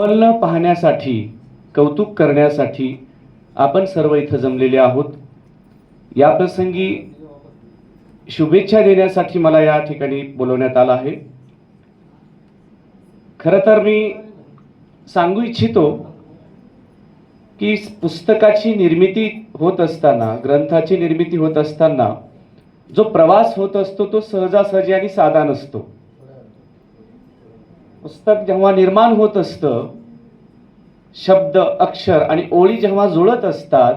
उमलणं पाहण्यासाठी कौतुक करण्यासाठी आपण सर्व इथं जमलेले आहोत. या प्रसंगी शुभेच्छा देण्यासाठी मला या ठिकाणी बोलवण्यात आलं आहे. खरं तर मी सांगू इच्छितो की पुस्तकाची निर्मिती होत असताना ग्रंथाची निर्मिती होत असताना जो प्रवास होत असतो तो सहजासहजी आणि साधा नसतो. पुस्तक जेव्हा निर्माण होत असतं शब्द अक्षर आणि ओळी जेव्हा जुळत असतात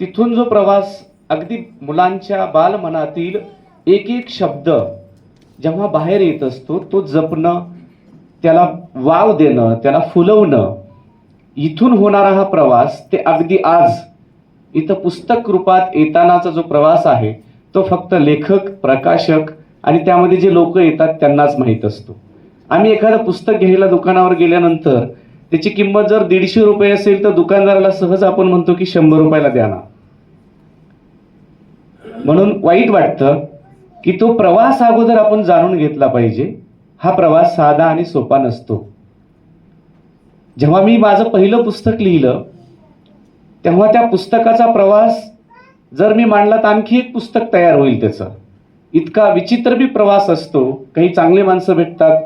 तिथून जो प्रवास अगदी मुलांच्या बालमनातील एक एक शब्द जेव्हा बाहेर येत असतो तो जपणं त्याला वाव देणं त्याला फुलवणं इथून होणारा हा प्रवास ते अगदी आज इथं पुस्तक रूपात येतानाचा जो प्रवास आहे तो फक्त लेखक प्रकाशक आणि त्यामध्ये जे लोक येतात त्यांनाच माहीत असतो. आम्ही एखादं पुस्तक घ्यायला दुकानावर गेल्यानंतर त्याची किंमत जर दीडशे रुपये असेल तर दुकानदाराला सहज आपण म्हणतो की शंभर रुपयाला द्या ना. म्हणून वाईट वाटतं की तो प्रवास अगोदर आपण जाणून घेतला पाहिजे. हा प्रवास साधा आणि सोपा नसतो. जेव्हा मी माझं पहिलं पुस्तक लिहिलं तेव्हा त्या पुस्तकाचा प्रवास जर मी मांडला तर आणखी एक पुस्तक तयार होईल त्याचं. इतका विचित्र बी प्रवास असतो. काही चांगले माणसं भेटतात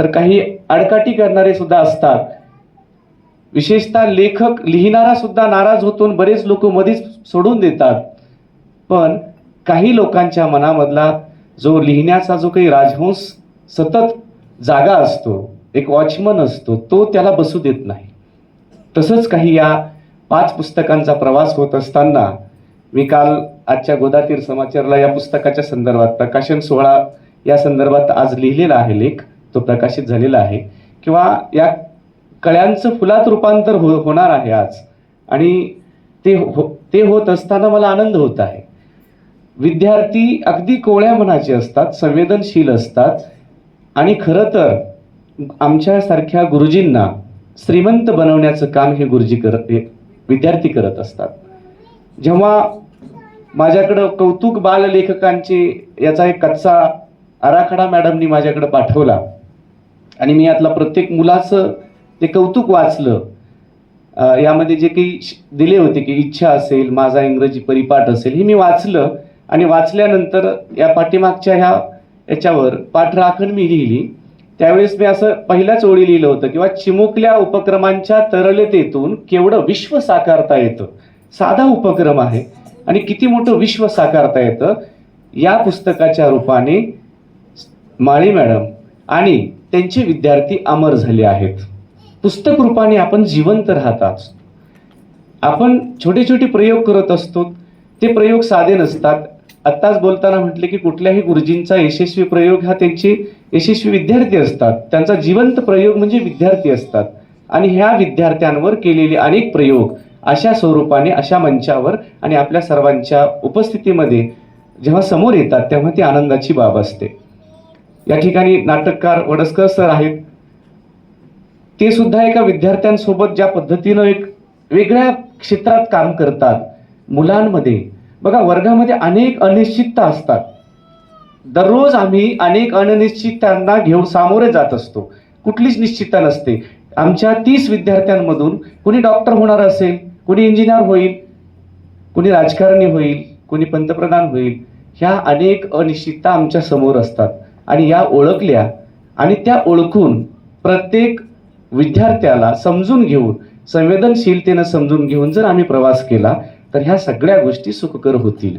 तर काही अडकाटी करणारे सुद्धा असतात. विशेषतः लेखक लिहिणारा सुद्धा नाराज होतो बरेच लोक मध्येच सोडून देतात. पण काही लोकांच्या मनामधला जो लिहिण्याचा जो काही राजहंस सतत जागा असतो एक वॉचमन असतो तो त्याला बसू देत नाही. तसंच काही या पाच पुस्तकांचा प्रवास होत असताना मी काल आजच्या गोदातीर समाचारला या पुस्तकाच्या संदर्भात प्रकाशन सोहळा या संदर्भात आज लिहिलेला आहे लेख. तो प्रकाशित झालेला आहे. किंवा या कळ्यांचं फुलात रूपांतर हो होणार आहे आज. आणि ते हो ते होत असताना मला आनंद होत आहे. विद्यार्थी अगदी कोवळ्या मनाचे असतात संवेदनशील असतात. आणि खरं तर आमच्यासारख्या गुरुजींना श्रीमंत बनवण्याचं काम हे गुरुजी करत विद्यार्थी करत असतात. जेव्हा माझ्याकडं कौतुक बाललेखकांचे याचा एक कच्चा आराखडा मॅडमनी माझ्याकडे पाठवला आणि मी यातला प्रत्येक मुलाचं ते कौतुक वाचलं. यामध्ये जे काही श- दिले होते की इच्छा असेल माझा इंग्रजी परिपाठ असेल हे मी वाचलं. आणि वाचल्यानंतर या पाठीमागच्या ह्या याच्यावर पाठराखण मी लिहिली. त्यावेळेस मी असं पहिल्याच ओळी लिहिलं होतं किंवा चिमुकल्या उपक्रमांच्या तरलतेतून केवढं विश्व साकारता येतं. साधा उपक्रम आहे. आणि किती मोठं विश्व साकारता येतं. या पुस्तकाच्या रूपाने माळी मॅडम आणि त्यांचे विद्यार्थी अमर झाले आहेत. पुस्तक रूपाने आपण जिवंत राहतात. आपण छोटे छोटे प्रयोग करत असतो. ते प्रयोग साधे नसतात. आत्ताच बोलताना म्हटले की कुठल्याही गुरुजींचा यशस्वी प्रयोग हा त्यांचे यशस्वी विद्यार्थी असतात. त्यांचा जिवंत प्रयोग म्हणजे विद्यार्थी असतात. आणि ह्या विद्यार्थ्यांवर केलेले अनेक प्रयोग अशा स्वरूपाने अशा मंचावर आणि आपल्या सर्वांच्या उपस्थितीमध्ये जेव्हा समोर येतात तेव्हा ती आनंदाची बाब असते. या ठिकाणी नाटककार वडसकर सर आहेत. ते सुद्धा एका विद्यार्थ्यांसोबत ज्या पद्धतीनं एक वेगळ्या क्षेत्रात काम करतात मुलांमध्ये. बघा वर्गामध्ये अनेक अनिश्चितता असतात. दररोज आम्ही अनेक अनिश्चिततांना घेऊन सामोरे जात असतो. कुठलीच निश्चितता नसते. आमच्या तीस विद्यार्थ्यांमधून कुणी डॉक्टर होणार असेल कुणी इंजिनियर होईल कुणी राजकारणी होईल कुणी पंतप्रधान होईल ह्या अनेक अनिश्चितता आमच्यासमोर असतात. आणि या ओळखल्या आणि त्या ओळखून प्रत्येक विद्यार्थ्याला समजून घेऊन संवेदनशीलतेनं समजून घेऊन जर आम्ही प्रवास केला तर ह्या सगळ्या गोष्टी सुखकर होतील.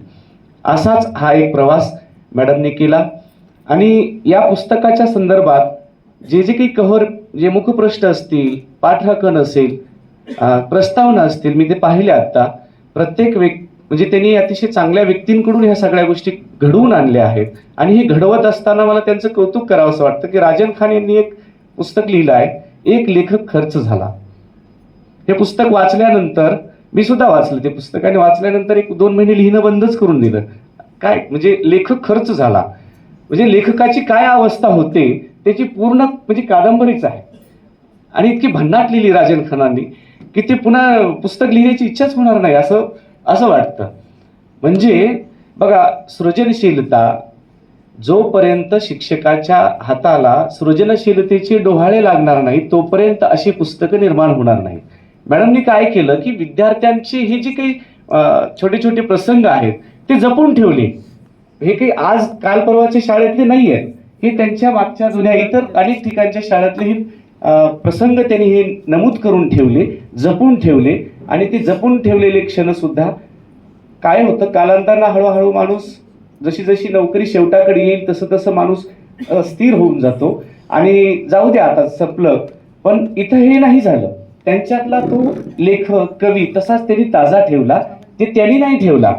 असाच हा एक प्रवास मॅडमने केला. आणि या पुस्तकाच्या संदर्भात जे जे काही कव्हर जे मुखप्रश्न असतील पाठराखण असेल प्रस्तावना असतील मी ते पाहिले आता. प्रत्येक व्यक् म्हणजे त्यांनी अतिशय चांगल्या व्यक्तींकडून ह्या सगळ्या गोष्टी घडवून आणल्या आहेत. आणि हे घडवत असताना मला त्यांचं कौतुक करावं असं वाटतं की राजन खान यांनी एक पुस्तक लिहिलं आहे एक लेखक खर्च झाला. हे पुस्तक वाचल्यानंतर मी सुद्धा वाचलं ते पुस्तक आणि वाचल्यानंतर एक दोन महिने लिहिणं बंदच करून दिलं. काय? म्हणजे लेखक खर्च झाला. म्हणजे लेखकाची काय अवस्था होते त्याची पूर्ण म्हणजे कादंबरीच आहे. आणि इतकी भन्नाट लिहिली राजन खानांनी की ते पुन्हा पुस्तक लिहिण्याची इच्छाच होणार नाही. असं असं वाटतं. म्हणजे बघा सृजनशीलता जोपर्यंत शिक्षकाच्या हाताला सृजनशीलतेचे डोहाळे लागणार नाही तोपर्यंत अशी पुस्तकं निर्माण होणार नाही. मॅडमनी काय केलं की विद्यार्थ्यांची ही जी काही छोटे छोटे प्रसंग आहेत ते जपून ठेवले. हे काही आज काल परवाच्या शाळेतले नाही आहेत हे त्यांच्या मागच्या जुन्या इतर अनेक ठिकाणच्या शाळेतले हे प्रसंग त्यांनी हे नमूद करून ठेवले जपून ठेवले. आणि ते जपून ठेवलेले क्षण सुद्धा काय होतं? कालांतरानं हळूहळू माणूस जशी जशी नोकरी शेवटाकडे येईल तसं तसं माणूस स्थिर होऊन जातो. आणि जाऊ द्या आता संपलं. पण इथं हे नाही झालं. त्यांच्यातला तो लेखक कवी तसाच त्यांनी ताजा ठेवला. ते त्यांनी नाही ठेवला.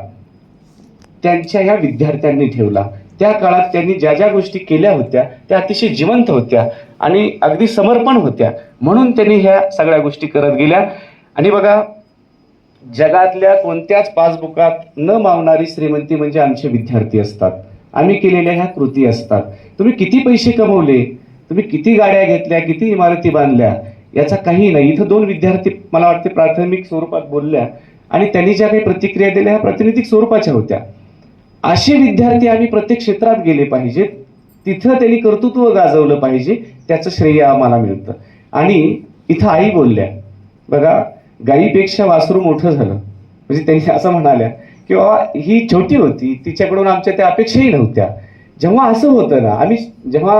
त्यांच्या या विद्यार्थ्यांनी ठेवला. त्या काळात त्यांनी ज्या ज्या गोष्टी केल्या होत्या त्या अतिशय जिवंत होत्या आणि अगदी समर्पण होत्या. म्हणून त्यांनी ह्या सगळ्या गोष्टी करत गेल्या. आणि बघा जगातल्या कोणत्याच पासबुकात न मावणारी श्रीमंती म्हणजे आमचे विद्यार्थी असतात. आम्ही केलेल्या ह्या कृती असतात. तुम्ही किती पैसे कमवले? तुम्ही किती गाड्या घेतल्या? किती इमारती बांधल्या? याचा काही नाही. इथं दोन विद्यार्थी मला वाटते प्राथमिक स्वरूपात बोलल्या आणि त्यांनी ज्या काही प्रतिक्रिया दिल्या ह्या प्रातिनिधिक स्वरूपाच्या होत्या. असे विद्यार्थी आम्ही प्रत्येक क्षेत्रात गेले पाहिजेत. तिथं त्यांनी कर्तृत्व गाजवलं पाहिजे. त्याचं श्रेय आम्हाला मिळतं. आणि इथं आई बोलल्या बघा गाईपेक्षा वासरू मोठं झालं. म्हणजे त्यांनी असं म्हणाल्या की बाबा ही छोटी होती तिच्याकडून आमच्या त्या अपेक्षाही नव्हत्या. जेव्हा असं होतं ना आम्ही जेव्हा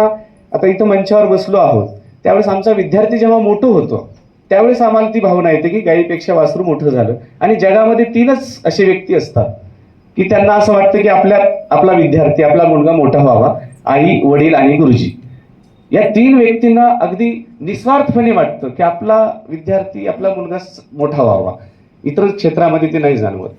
आता इथं मंचावर बसलो आहोत त्यावेळेस आमचा विद्यार्थी जेव्हा मोठं होतो त्यावेळेस आम्हाला ती भावना येते की गाईपेक्षा वासरू मोठं झालं. आणि जगामध्ये तीनच असे व्यक्ती असतात की त्यांना असं वाटतं की आपल्या आपला विद्यार्थी आपला मुलगा मोठा व्हावा. आई वडील आणि गुरुजी. या तीन व्यक्तींना अगदी निस्वार्थपणे वाटतं की आपला विद्यार्थी आपला मुलगा मोठा व्हावा. इतर क्षेत्रामध्ये ते नाही जाणवत.